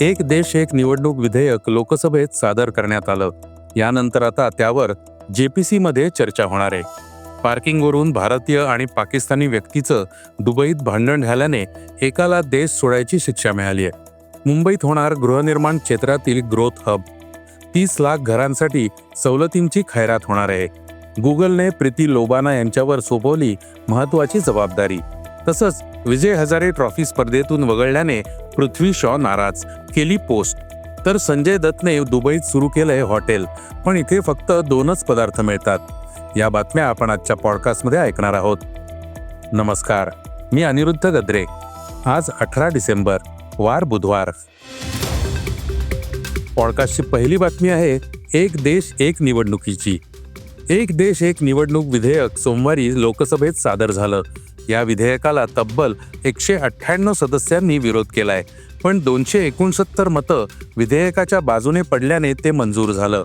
एक देश एक निवडणूक विधेयक लोकसभेत सादर करण्यात आलं. यानंतर आता त्यावर जेपीसी मध्ये चर्चा होणार आहे. पार्किंगवरून भारतीय आणि पाकिस्तानी व्यक्तीचं दुबईत भांडण झाल्याने एकाला देश सोडायची शिक्षा मिळाली आहे मुंबईत होणार गृहनिर्माण क्षेत्रातील ग्रोथ हब. तीस लाख घरांसाठी सवलतींची खैरात होणार आहे. गुगलने प्रीती लोबाना यांच्यावर सोपवली महत्वाची जबाबदारी. तसंच विजय हजारे ट्रॉफी स्पर्धेतून वगळल्याने पृथ्वी शॉ नाराज केली पोस्ट. तर संजय दत्तने दुबईत सुरू केलंय हॉटेल पण इथे फक्त दोनच पदार्थ मिळतात. या बातम्या आपण आजच्या पॉडकास्टमध्ये ऐकणार आहोत. नमस्कार मी अनिरुद्ध गद्रे. आज अठरा डिसेंबर वार बुधवार. पॉडकास्टची पहिली बातमी आहे एक देश एक निवडणुकीची. एक देश एक निवडणूक विधेयक सोमवारी लोकसभेत सादर झालं. या विधेयकाला तब्बल एकशे अठ्ठ्याण्णव सदस्यांनी विरोध केलाय. पण दोनशे एकोणसत्तर मतं विधेयकाच्या बाजूने पडल्याने ते मंजूर झालं.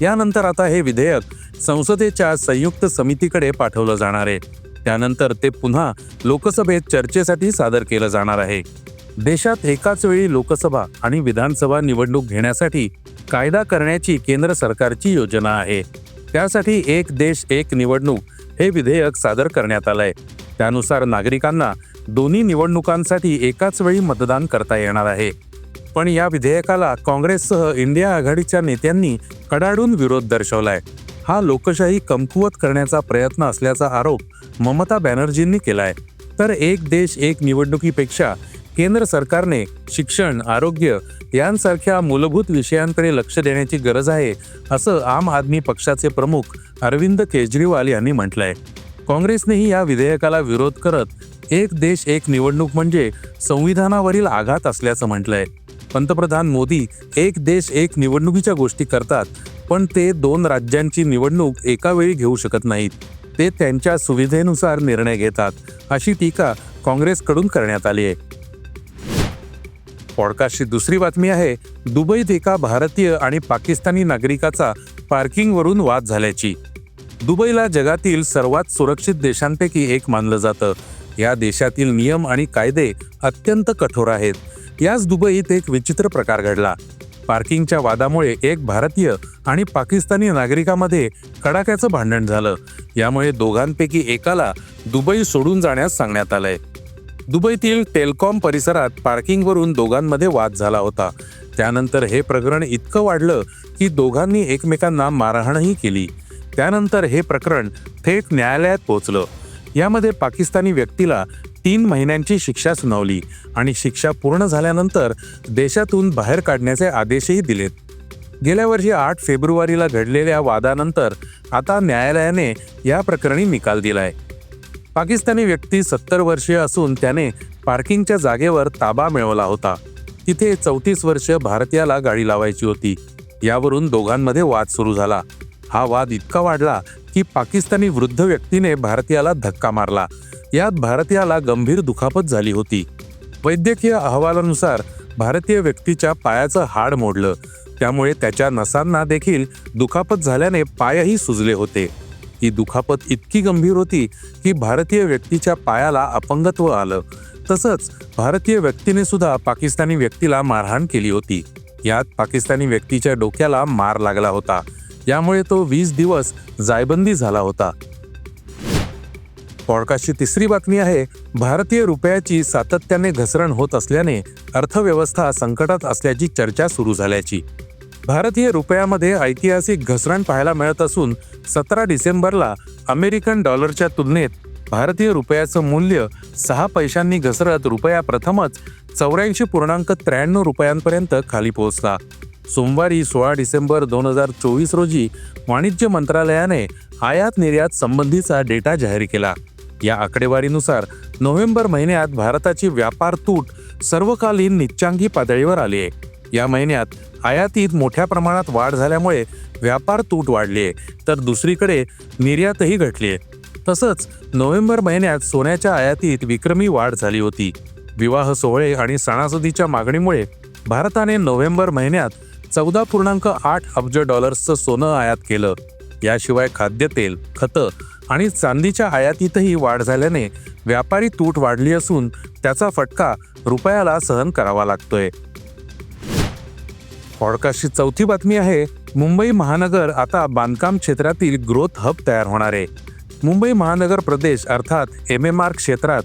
यानंतर आता हे विधेयक संसदेच्या संयुक्त समितीकडे पाठवलं जाणार आहे. त्यानंतर ते पुन्हा लोकसभेत चर्चेसाठी सादर केलं जाणार आहे. देशात एकाच वेळी लोकसभा आणि विधानसभा निवडणूक घेण्यासाठी कायदा करण्याची केंद्र सरकारची योजना आहे. त्यासाठी एक देश एक निवडणूक हे विधेयक सादर करण्यात आलंय. त्यानुसार नागरिकांना दोन्ही निवडणुकांसाठी एकाच वेळी मतदान करता येणार आहे. पण या विधेयकाला काँग्रेससह इंडिया आघाडीच्या नेत्यांनी कडाडून विरोध दर्शवलाय. हा लोकशाही कमकुवत करण्याचा प्रयत्न असल्याचा आरोप ममता बॅनर्जींनी केलाय. तर एक देश एक निवडणुकीपेक्षा केंद्र सरकारने शिक्षण आरोग्य यांसारख्या मूलभूत विषयांकडे लक्ष देण्याची गरज आहे असं आम आदमी पक्षाचे प्रमुख अरविंद केजरीवाल यांनी म्हटलंय. काँग्रेसनेही या विधेयकाला विरोध करत एक देश एक निवडणूक म्हणजे संविधानावरील आघात असल्याचं म्हटलंय. पंतप्रधान मोदी एक देश एक निवडणुकीच्या गोष्टी करतात पण ते दोन राज्यांची निवडणूक एका वेळी घेऊ शकत नाहीत. ते त्यांच्या सुविधेनुसार निर्णय घेतात अशी टीका काँग्रेसकडून करण्यात आली आहे. पॉडकास्टची दुसरी बातमी आहे दुबईत एका भारतीय आणि पाकिस्तानी नागरिकाचा पार्किंगवरून वाद झाल्याची. दुबईला जगातील सर्वात सुरक्षित देशांपैकी एक मानलं जातं. या देशातील नियम आणि कायदे अत्यंत कठोर आहेत. याच दुबईत एक विचित्र प्रकार घडला. पार्किंगच्या वादामुळे एक भारतीय आणि पाकिस्तानी नागरिकामध्ये कडाक्याचं भांडण झालं. यामुळे दोघांपैकी एकाला दुबई सोडून जाण्यास सांगण्यात आलंय. दुबईतील टेलकॉम परिसरात पार्किंगवरून दोघांमध्ये वाद झाला होता. त्यानंतर हे प्रकरण इतकं वाढलं की दोघांनी एकमेकांना मारहाणही केली. त्यानंतर हे प्रकरण थेट न्यायालयात पोहोचलं. यामध्ये पाकिस्तानी व्यक्तीला तीन महिन्यांची शिक्षा सुनावली आणि शिक्षा पूर्ण झाल्यानंतर देशातून बाहेर काढण्याचे आदेशही दिलेत. गेल्या वर्षी आठ फेब्रुवारीला घडलेल्या वादानंतर आता न्यायालयाने या प्रकरणी निकाल दिलाय. पाकिस्तानी व्यक्ती सत्तर वर्षीय असून त्याने पार्किंगच्या जागेवर ताबा मिळवला होता. तिथे चौतीस वर्ष भारतीयाला गाडी लावायची होती. यावरून दोघांमध्ये वाद सुरू झाला. हा वाद इतका वाढला की पाकिस्तानी वृद्ध व्यक्तीने भारतीयाला धक्का मारला. यात भारतीयाला गंभीर दुखापत झाली होती. वैद्यकीय अहवालानुसार भारतीय व्यक्तीच्या पायाचं हाड मोडलं. त्यामुळे त्याच्या नसांना देखील दुखापत झाल्याने पायही सुजले होते. ही दुखापत इतकी गंभीर होती की भारतीय व्यक्तीच्या पायाला अपंगत्व आलं. तसंच भारतीय व्यक्तीने सुद्धा पाकिस्तानी व्यक्तीला मारहाण केली होती. यात पाकिस्तानी व्यक्तीच्या डोक्याला मार लागला होता. यामुळे तो वीस दिवस जायबंदी झाला होता. पॉडकास्टची तिसरी बातमी आहे भारतीय रुपयाची सातत्याने घसरण होत असल्याने अर्थव्यवस्था संकटात असल्याची चर्चा सुरू झाल्याची. भारतीय रुपयामध्ये ऐतिहासिक घसरण पाहायला मिळत असून सतरा डिसेंबरला अमेरिकन डॉलरच्या तुलनेत भारतीय रुपयाचं मूल्य सहा पैशांनी घसरत रुपया प्रथमच चौऱ्याऐंशी पूर्णांक त्र्याण्णव रुपयांपर्यंत खाली पोहोचला. सोमवारी सोळा डिसेंबर दोन हजार चोवीस रोजी वाणिज्य मंत्रालयाने आयात निर्यात संबंधीचा डेटा जाहीर केला. या आकडेवारीनुसार नोव्हेंबर महिन्यात भारताची व्यापार तूट सर्वकालीन निच्चांकी पातळीवर आली आहे या महिन्यात आयातीत मोठ्या प्रमाणात वाढ झाल्यामुळे व्यापार तूट वाढली आहे तर दुसरीकडे निर्यातही घटली आहे तसंच नोव्हेंबर महिन्यात सोन्याच्या आयातीत विक्रमी वाढ झाली होती. विवाह सोहळे आणि सणासुदीच्या मागणीमुळे भारताने नोव्हेंबर महिन्यात चौदा पूर्णांक आठ अब्ज डॉलर्सचं सोनं आयात केलं. याशिवाय खाद्यतेल खतं आणि चांदीच्या आयातीतही वाढ झाल्याने व्यापारी तूट वाढली असून त्याचा फटका रुपयाला सहन करावा लागतोय. पॉडकास्टची चौथी बातमी आहे मुंबई महानगर आता बांधकाम क्षेत्रातील ग्रोथ हब तयार होणार आहे. मुंबई महानगर प्रदेश अर्थात एम एम आर क्षेत्रात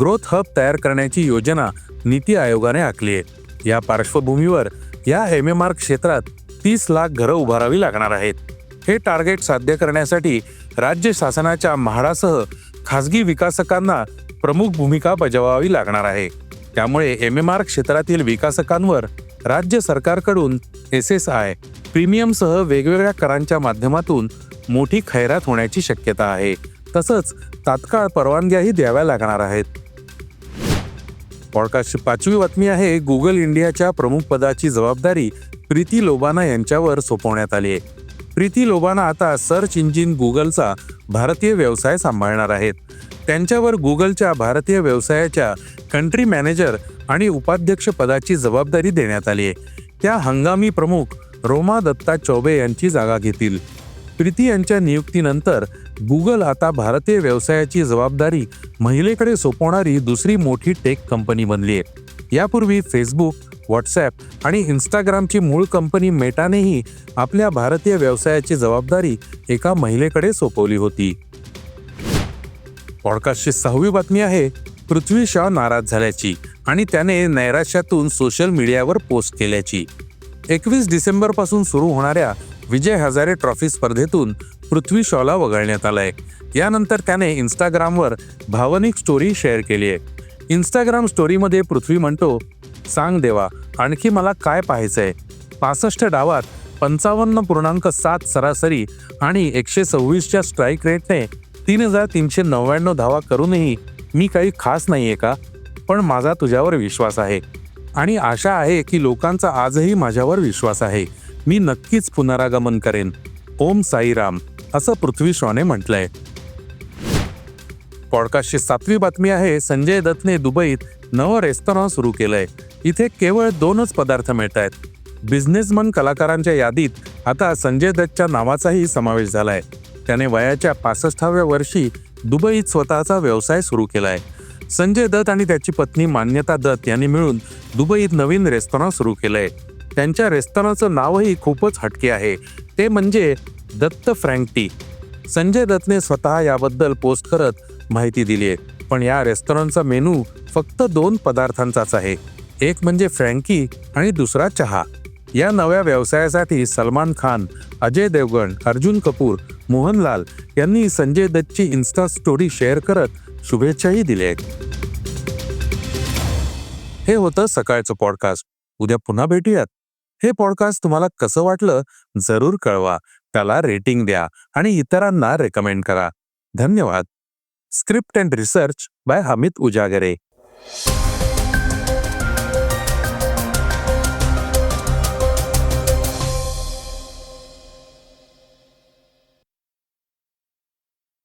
ग्रोथ हब तयार करण्याची योजना नीती आयोगाने आखली आहे. या पार्श्वभूमीवर या एम एम आर क्षेत्रात तीस लाख घरं उभारावी लागणार आहेत. हे टार्गेट साध्य करण्यासाठी राज्य शासनाच्या म्हाडासह खासगी विकासकांना प्रमुख भूमिका बजावावी लागणार आहे. त्यामुळे एम एम आर क्षेत्रातील विकासकांवर राज्य सरकारकडून एस एस आय प्रीमियमसह वेगवेगळ्या करांच्या माध्यमातून मोठी खैरात होण्याची शक्यता आहे. तसंच तात्काळ परवानग्याही द्याव्या लागणार आहेत. पॉडकास्टची पाचवी बातमी आहे गुगल इंडियाच्या प्रमुख पदाची जबाबदारी प्रीती लोबाना यांच्यावर सोपवण्यात आली आहे. प्रीती लोबाना आता सर्च इंजिन गुगलचा भारतीय व्यवसाय सांभाळणार आहेत. त्यांच्यावर गुगलच्या भारतीय व्यवसायाच्या कंट्री मॅनेजर आणि उपाध्यक्ष पदाची जबाबदारी देण्यात आली आहे. त्या हंगामी प्रमुख रोमा दत्ता चौबे यांची जागा घेतील. प्रीती यांच्या नियुक्तीनंतर गुगल आता भारतीय व्यवसायाची जबाबदारी महिलेकडे सोपवणारी दुसरी मोठी टेक कंपनी बनली आहे. यापूर्वी फेसबुक व्हॉट्सॲप आणि इंस्टाग्रामची मूळ कंपनी मेटानेही आपल्या भारतीय व्यवसायाची जबाबदारी एका महिलेकडे सोपवली होती. पॉडकास्टची सहावी बातमी आहे पृथ्वी शॉ नाराज झाल्याची आणि त्याने नैराश्यातून सोशल मीडियावर पोस्ट केल्याची. एकवीस डिसेंबरपासून सुरू होणाऱ्या विजय हजारे ट्रॉफी स्पर्धेतून पृथ्वी शॉला वगळण्यात आलाय. यानंतर त्याने इंस्टाग्रामवर भावनिक स्टोरी शेअर केली आहे. इंस्टाग्राम स्टोरीमध्ये पृथ्वी म्हणतो सांग देवा आणखी मला काय पाहायचंय? पासष्ट डावात पंचावन्न पूर्णांक सात सरासरी आणि एकशे सव्वीसच्या स्ट्राईक रेटने तीन हजार तीनशे नव्याण्णव धावा करूनही मी काही खास नाहीये का? पण माझा तुझ्यावर विश्वास आहे. आणि आशा आहे की लोकांचा आजही माझ्यावर विश्वास आहे. मी नक्कीच पुनरागमन करेन. ओम साईराम असं पृथ्वी शॉने म्हटलंय. पॉडकास्टची सातवी बातमी आहे संजय दत्तने दुबईत नवं रेस्टॉरंट सुरू केलंय. इथे केवळ दोनच पदार्थ मिळत आहेत बिझनेसमन कलाकारांच्या यादीत आता संजय दत्तच्या नावाचाही समावेश झालाय. त्याने वयाच्या पासष्टाव्या वर्षी दुबईत स्वतःचा व्यवसाय सुरू केलाय. संजय दत्त आणि त्याची पत्नी मान्यता दत्त यांनी मिळून दुबईत नवीन रेस्टॉरंट सुरू केलंय. त्यांच्या रेस्टॉरंटचं नावही खूपच हटके आहे. ते म्हणजे दत्त फ्रँकटी. संजय दत्तने स्वतः याबद्दल पोस्ट करत माहिती दिली आहे पण या रेस्टॉरंटचा मेनू फक्त दोन पदार्थांचाच आहे. एक म्हणजे फ्रँकी आणि दुसरा चहा. या नव्या व्यवसायासाठी सलमान खान अजय देवगण अर्जुन कपूर मोहनलाल यांनी संजय दत्तची इन्स्टा स्टोरी शेअर करत शुभेच्छाही दिल्या आहेत हे होतं सकाळचं पॉडकास्ट उद्या पुन्हा भेटूयात. हे पॉडकास्ट तुम्हाला कसं वाटलं जरूर कळवा. त्याला रेटिंग द्या आणि इतरांना रेकमेंड करा. धन्यवाद. Script and research by Hamit Ujagare